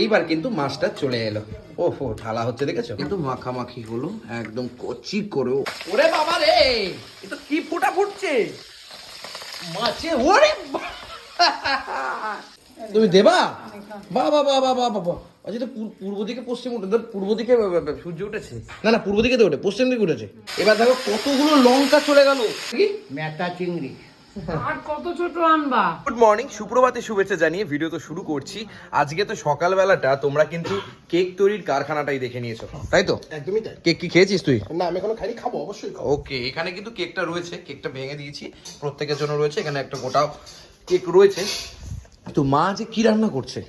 এইবার কিন্তু মাছটা চলে এলো। ওহো ঢালা হচ্ছে দেখেছ? কিন্তু মাখামাখি হলো একদম কচি করে ওরে বাবা রে! এ তো কি ফুটা ফুটছে? মাছে ওরে তুমি দেবা? বা বা বা বা বা বাবা আচ্ছা তো পূর্ব দিকে পশ্চিম উঠে ধর পূর্ব দিকে সূর্য উঠেছে। না না পূর্ব দিকে তো ওঠে পশ্চিম দিকে উঠেছে। এবার দেখো কতগুলো লঙ্কা চলে গেল। কি? মেটা চিংড়ি। আর কত ছোট আনবা? গুড মর্নিং সুপ্রভাতে শুভেচ্ছা জানিয়ে ভিডিও তো শুরু করছি। আজকে তো সকালবেলাটা তোমরা কিন্তু কেক তৈরির কারখানাটাই দেখে নিয়েছো তাই তো? একদমই তাই। কেক কি খেয়েছিস তুই? না আমি এখনও খাইনি খাব অবশ্যই খাব। ওকে এখানে কিন্তু কেকটা রয়েছে কেকটা ভেঙে দিয়েছি প্রত্যেকের জন্য রয়েছে এখানে একটা গোটা কেক রয়েছে। তো মা যে কি রান্না করছে?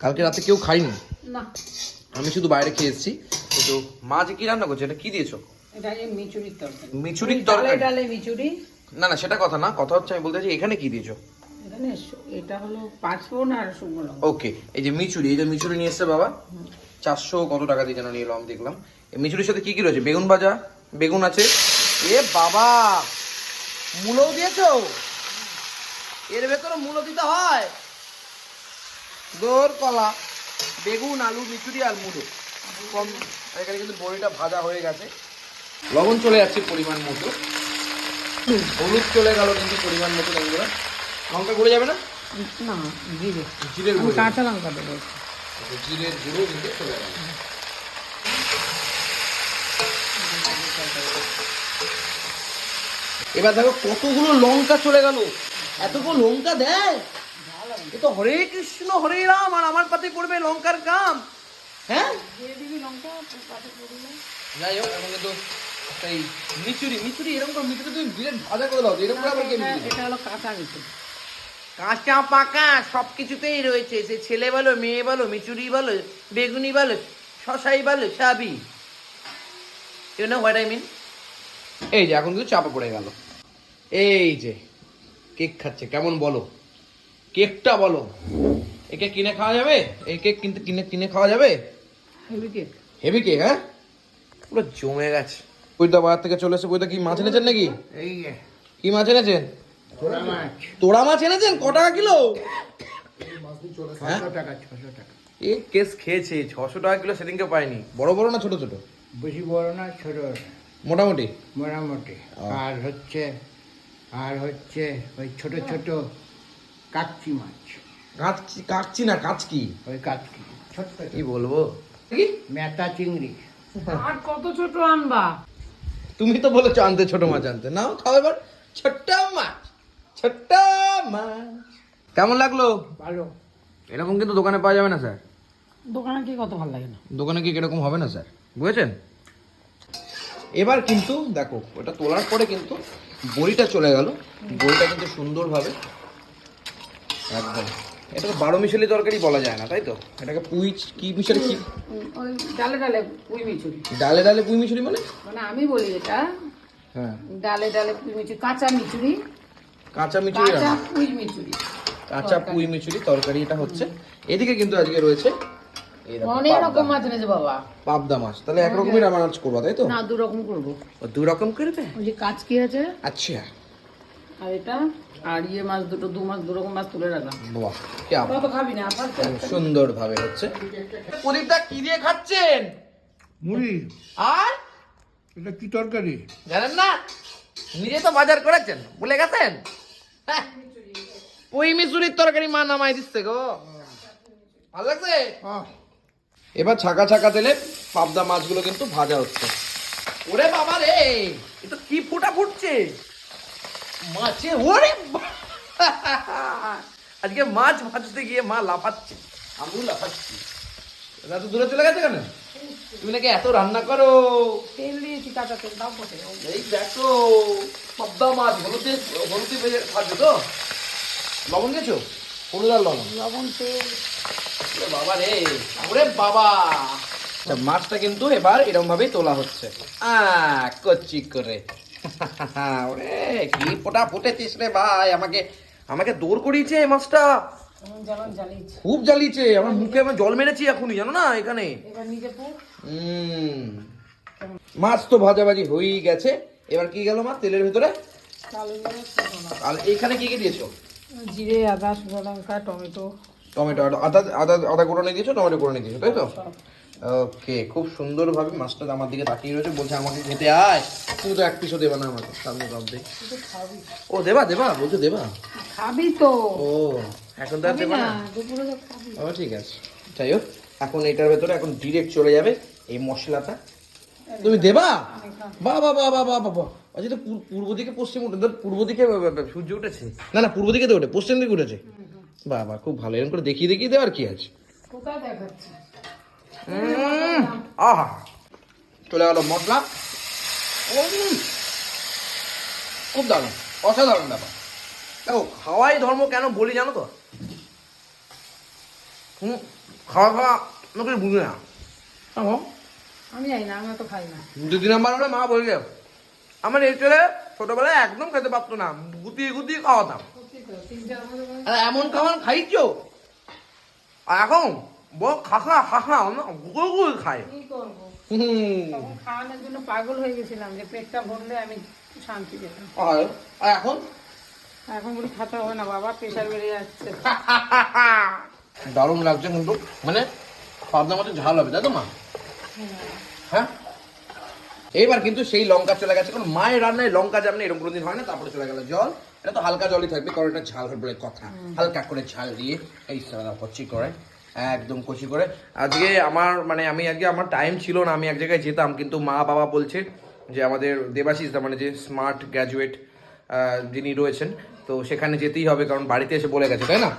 কালকে রাতে কেউ খায়নি? না। আমি শুধু বাইরে খেয়ে এসেছি কিন্তু মা যে কি রান্না করছে? এটা কি দিয়েছ? এটা মিচুরির তরকারি। মিচুরির ডালে তরকারি ডালে মিচুরি না না সেটা কথা না কথা হচ্ছে আমি বলতে চাই এখানে কি দিয়েছ? এখানে এটা হলো পাঁচফোড়ন আর শুকনো লঙ্কা ওকে এই যে মিচুরি এই যে মিচুরি নিয়ে এসছে বাবা চারশো কত টাকা দিয়ে যেন নিয়ে এলো আমি দেখলাম। এই মিচুরির সাথে কি কি রয়েছে? বেগুন ভাজা বেগুন আছে। এ বাবা মূলও দিয়েছ? এর ভেতরে মূলো দিতে হয়। দোর কলা বেগুন আলু মিচুরি আর মুলো। কম এখানে কিন্তু বড়িটা ভাজা হয়ে গেছে। লবণ চলে যাচ্ছে পরিমাণ মতো। হলুদ চলে গেল কিন্তু পরিমাণ মতো বন্ধুরা লঙ্কা গড়ে যাবে না? না জিরে। জিরের গুঁড়ো। কাঁচা লঙ্কা দেবো। জিরের গুঁড়ো কিন্তু চলে গেল। এবার দেখো কতগুলো লঙ্কা চলে গেল। এতগুলো লঙ্কা দেয়? এ তো হরে কৃষ্ণ হরে রাম আর আমার পাতে পড়বে লঙ্কার কাম হ্যাঁ? দিয়ে দিবি লঙ্কা পাতে যাই হোক এখন কিন্তু এই মিচুরি মিচুরি এরকম করে মিচুরি তুমি বিরাট ভাজা করে দাও এরকম করে আবার কে মিচুরি? এটা হলো কাঁচা মিচুরি। কাঁচা পাকা সব কিছুতেই রয়েছে সে ছেলে বলো মেয়ে বলো মিচুরি বলো বেগুনি বলো শশাই বলো সবই। You know what I mean এই যে এখন কিন্তু চাপা পড়ে গেল। এই যে কেক খাচ্ছে কেমন বলো? কেকটা বলো। একে কিনে খাওয়া যাবে? এই কেক কিনতে কিনে কিনে খাওয়া যাবে? হেভি কেক হেভি কেক হ্যাঁ? পুরো জমে গেছে। বইদা বাজার থেকে চলে এসে বইদা কি মাছ এনেছেন নাকি? এই কি মাছ এনেছেন? তোরা মাছ। তোড়া মাছ এনেছেন? ক টাকা কিলো? হ্যাঁ? এ কেস খেয়েছে ছশো টাকা কিলো সেদিনকে পাইনি। বড় বড় না ছোট ছোট? বেশি বড় না ছোট মোটামুটি? মোটামুটি। আর হচ্ছে আর হচ্ছে ওই ছোট ছোট কাচ্চি মাছ। কাঁচকি কাঁচছি না কাঁচকি? ওই কাচ্চি ছোট্ট কি বলব? কি? মেটা চিংড়ি। আর কত ছোট আনবা? তুমি তো বলেছ আনতে ছোট মাছ আনতে। নাও খাও এবার। ছোট্ট মাছ ছোট্ট মাছ। কেমন লাগল? ভালো। এরকম কিন্তু দোকানে পাওয়া যাবে না স্যার। দোকানে কি কত ভালো লাগে না? দোকানে কি এরকম হবে না স্যার? বুঝেছেন? এবার কিন্তু দেখো ওটা তোলার পরে কিন্তু বড়িটা চলে গেল। বড়িটা কিন্তু সুন্দরভাবে একদম এটা তো বারো মিশালি তরকারি বলা যায় না তাই তো? এটাকে পুই কি মিশালি? কি ওই ডালে ডালে পুই মিচুরি। ডালে ডালে পুই মিশালি মানে? মানে আমি বলি এটা হ্যাঁ। ডালে ডালে পুই মিচুরি কাঁচা মিচুরি। কাঁচা মিচুরি কাঁচা। পুই মিচুরি। কাঁচা পুই মিচুরি তরকারি এটা হচ্ছে। এদিকে কিন্তু আজকে রয়েছে এই অনেক রকম মাছ এনেছে বাবা। পাবদা মাছ। তাহলে একরকমই মাছ করব তাই তো? না দু রকম করব। ও, দু রকম করবে? ওই যে কাচকি আছে। আচ্ছা। আর এটা আর ইয়ে মাছ দুটো দু মাছ দু মাছ তুলে রাখলাম বাহ কে আবার কত খাবি না? সুন্দর ভাবে হচ্ছে। প্রদীপটা কি দিয়ে খাচ্ছেন? মুড়ি। আর? এটা কি তরকারি? জানেন না? নিজে তো বাজার করেছেন ভুলে গেছেন? হ্যাঁ। পুঁই তরকারি মা নামাই দিচ্ছে গো। ভালো লাগছে? এবার ছাকা ছাকা তেলে পাবদা মাছগুলো কিন্তু ভাজা হচ্ছে। ওরে বাবা রে এটা কি ফুটা ফুটছে? মাছে ওরে বা- আজকে মাছ ভাজতে গিয়ে মা লাফাচ্ছে। আমিও লাফাচ্ছি। এত দূরে চলে গেছে কেন? তুমি নাকি এত রান্না করো? তেল দিয়েছি কাঁচা তেল দাও বসে এই দেখো পাবদা মাছ হলুদে হলুদে ভেজে খাচ্ছো তো? লবণ গেছো হলুদ আর লবণ। লবণ তেল। বাবা রে ওরে বাবা। মাছটা কিন্তু এবার এরকম ভাবেই তোলা হচ্ছে। আহ কচি করে। ওরে কি ফোটা ফুটেছিস রে ভাই আমাকে আমাকে দৌড় করিয়েছে এই মাছটা। খুব জ্বালিয়েছে আমার মুখে আমার জল মেরেছি এখনই জানো না এখানে। মাছ তো ভাজাভাজি হয়েই গেছে এবার কি গেল মা তেলের ভিতরে। আর এখানে কি কি দিয়েছ? জিরে আদা শুকনো লঙ্কা টমেটো। টমেটো আদা আদা আদা কুড়ানি দিয়েছ টমেটো কুড়ানি দিয়েছ তাই তো? ওকে খুব সুন্দরভাবে মাছটা আমার দিকে তাকিয়ে রয়েছে বলছে আমাকে খেতে আয়। তুই তো এক পিসও দেবা না আমাকে সামনে কাপ দে ও দেবা দেবা বলছো দেবা। খাবি তো। ও এখন তো আর দেবা না ও ঠিক আছে। যাই হোক এখন এটার ভেতরে এখন ডিরেক্ট চলে যাবে এই মশলাটা। তুমি দেবা? বা বা বা বা বা বা আচ্ছা তো পূর্ব দিকে পশ্চিম উঠে পূর্ব দিকে সূর্য উঠেছে? না না পূর্ব দিকে তো ওঠে পশ্চিম দিকে উঠেছে। বাবা খুব ভালো। এরকম করে দেখিয়ে দেখিয়ে দেওয়ার কি আছে? কোথায় দেখাচ্ছে আহা। চলে গেল মশলা। খুব দারুণ অসাধারণ ব্যাপার। দেখো খাওয়াই ধর্ম কেন বলি জানো তো? হুম খাওয়া খাওয়া আমাকে বুঝে না। আমি জানি না আমি তো খাই না। দুদিন হলে মা বললে আমার এই ছেলে ছোটবেলায় একদম খেতে পারতো না গুতিয়ে গুতিয়ে খাওয়াতাম। মানে এমন খাবার খাইছো? আর এখন? বড় খাখা খাখা গুগল খায়। কি করব? তখন খাওয়ানোর জন্য পাগল হয়ে গেছিলাম যে পেটটা ভরলে আমি শান্তি পেতাম। আর এখন? এখন বলি খেতে হবে না বাবা প্রেশার বেড়ে যাচ্ছে। দারুণ লাগছে কিন্তু মানে পাবনা মাছের ঝাল হবে তাই তো মা? হ্যাঁ। এইবার কিন্তু সেই লঙ্কা চলে গেছে কারণ মায়ের রান্নায় লঙ্কা যেমন এরকম কোনোদিন হয় না তারপরে চলে গেল জল। এটা তো হালকা জলই থাকবে কারণ এটা ঝাল বলে কথা। হালকা করে ঝাল দিয়ে এই সারা কচি করে একদম খুশি করে। আজকে আমার মানে আমি আজকে আমার টাইম ছিল না, আমি এক জায়গায় যেতাম, কিন্তু মা বাবা বলছে যে আমাদের দেবাশিস মানে যে স্মার্ট গ্র্যাজুয়েট যিনি রয়েছেন, তো সেখানে যেতেই হবে, কারণ বাড়িতে এসে বলে গেছে, তাই না?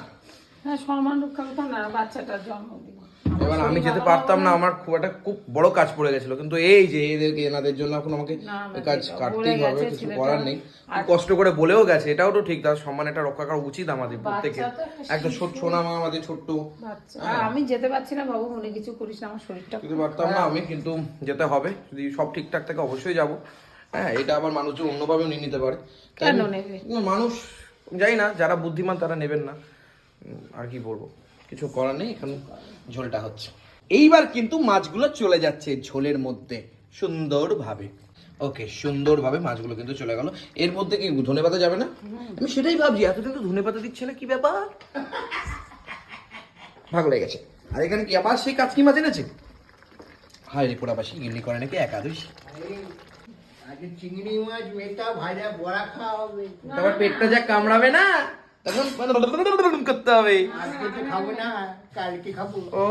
হ্যাঁ সম্মান রক্ষা না জন্মদিন। এবার আমি যেতে পারতাম না আমার খুব একটা খুব বড় কাজ পড়ে গেছিল। কিন্তু এই যে এদেরকে এনাদের জন্য এখন আমাকে কাজ কাটতেই হবে কিছু করার নেই। খুব কষ্ট করে বলেও গেছে এটাও তো ঠিক তার সম্মান এটা রক্ষা করা উচিত আমাদের প্রত্যেকে একটা একটা ছোট সোনা মা আমাদের ছোট্ট। আর আমি যেতে পারছি না বাবু মনে কিছু করিস না আমার শরীরটা যেতে পারতাম না আমি কিন্তু যেতে হবে। যদি সব ঠিকঠাক থাকে অবশ্যই যাব। হ্যাঁ এটা আবার মানুষজন অন্যভাবেও নিয়ে নিতে পারে। কেন নেবে? মানুষ যাই না যারা বুদ্ধিমান তারা নেবেন না। আর কি বলব? কিছু করার নেই এখন ঝোলটা হচ্ছে। এইবার কিন্তু মাছগুলো চলে যাচ্ছে ঝোলের মধ্যে সুন্দরভাবে। ওকে সুন্দরভাবে মাছগুলো কিন্তু চলে গেল। এর মধ্যে কি ধনে পাতা যাবে না? আমি সেটাই ভাবছি এতদিন তো ধনে পাতা দিচ্ছে না কি ব্যাপার? ভাগ লেগেছে আর এখানে কি আবার সেই কাজ কি মাছ এনেছে? হায় রে পোড়া পোড়াবাসী গিন্নি করে নাকি একাদশ? চিংড়ি মাছ মেটা ভাজা বড়া খাওয়া হবে। তারপর পেটটা যা কামড়াবে না? তখন করতে হবে আজকে খাব না কালকে খাব ও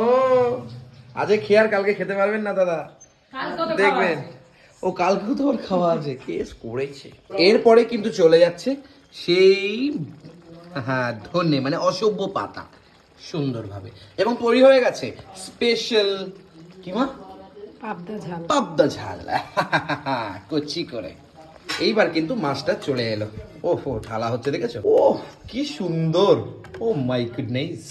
আজকে খেয়ে আর কালকে খেতে পারবেন না দাদা? দেখবেন। ও কালকেও তো ওর খাওয়া আছে। কেস করেছে। এরপরে কিন্তু চলে যাচ্ছে সেই হ্যাঁ ধনে মানে অসভ্য পাতা। সুন্দরভাবে। এবং তৈরি হয়ে গেছে স্পেশাল কি মা? পাবদা ঝাল। পাবদা ঝাল। কচি করে। এইবার কিন্তু মাছটা চলে এলো। ওহো ঢালা হচ্ছে দেখেছ? ও কি সুন্দর। Oh my goodness.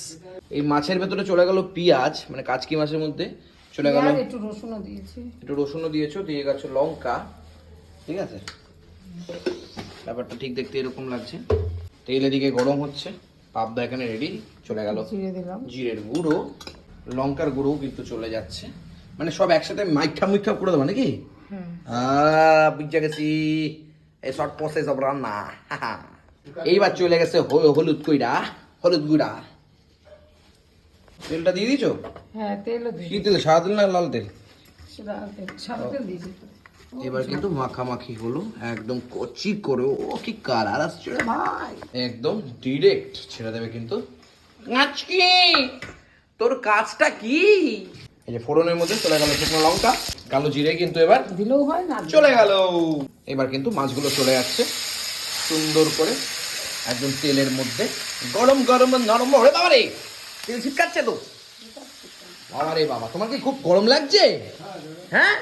এই মাছের ভেতরে চলে গেল পেঁয়াজ মানে কাচকি মাছের মধ্যে চলে গেল একটু রসুনও দিয়েছি। একটু রসুনও দিয়েছ দিয়ে গেছো লঙ্কা ঠিক আছে? ব্যাপারটা ঠিক দেখতে এরকম লাগছে। তেল এদিকে গরম হচ্ছে পাবদা এখানে রেডি চলে গেল চিড়ে দিলাম। জিরের গুঁড়ো লঙ্কার গুঁড়োও কিন্তু চলে যাচ্ছে। মানে সব একসাথে মাইখা মুইখা করে দেবো নাকি? বুঝে গেছি। এই শর্ট প্রসেস রান্না। এইবার চলে গেছে হলুদ কইরা হলুদ গুঁড়া। তেলটা দিয়ে দিছো হ্যাঁ কি তেল সাদা তেল না লাল তেল? সাদা তেল দিয়েছি। এবার কিন্তু মাখামাখি হলো একদম কচি করে। ও কি কালার আসছে ভাই। একদম ডিরেক্ট ছেড়ে দেবে কিন্তু। আজকি তোর কাজটা কি? এই যে ফোড়নের মধ্যে চলে গেল শুকনো লঙ্কা কালো জিরে কিন্তু এবার দিলেও হয় না চলে গেল। এবার কিন্তু মাছগুলো চলে যাচ্ছে সুন্দর করে একদম তেলের মধ্যে। গরম গরম নরম ওরে বাবা রে তেল ছিটকাচ্ছে তো। বাবা রে বাবা তোমার কি খুব গরম লাগছে? হ্যাঁ?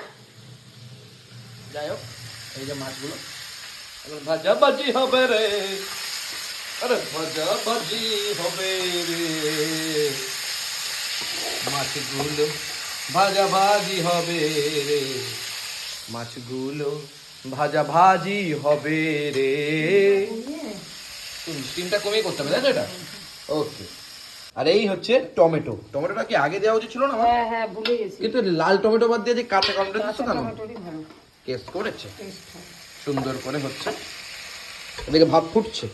যাই হোক এই যে মাছগুলো। এবার ভাজা ভাজি হবে রে আরে ভাজা ভাজি হবে রে। মাছগুলো ভাজা ভাজি হবে রে। মাছগুলো ভাজা ভাজি হবে রে। স্টিমটা কমিয়ে করতে হবে তাই তো এটা? ওকে। আর এই হচ্ছে টমেটো। টমেটোটা কি আগে দেওয়া উচিত ছিল না? হ্যাঁ হ্যাঁ ভুলে গেছি। কিন্তু লাল টমেটো বাদ দিয়ে যে কাঁচা টমেটো দিচ্ছ কেন? ভালো। কেস করেছে? সুন্দর করে হচ্ছে। এদিকে ভাত ফুটছে।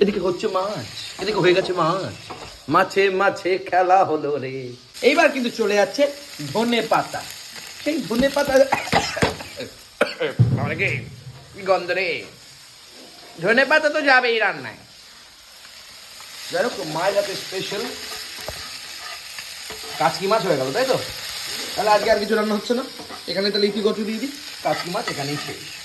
এদিকে হচ্ছে মাছ। এদিকে হয়ে গেছে মাছ। মাছে মাছে খেলা হলো রে। এইবার কিন্তু চলে যাচ্ছে ধনে পাতা। সেই ধনে পাতা গন্ধ রে? ধনে পাতা তো যাবেই রান্নায়। যাই হোক মায়ের হাতে স্পেশাল কাচকি মাছ হয়ে গেল তাই তো? তাহলে আজকে আর কিছু রান্না হচ্ছে না। এখানে তাহলে ইতি কচু দিয়ে দিই। কাচকি মাছ এখানেই শেষ।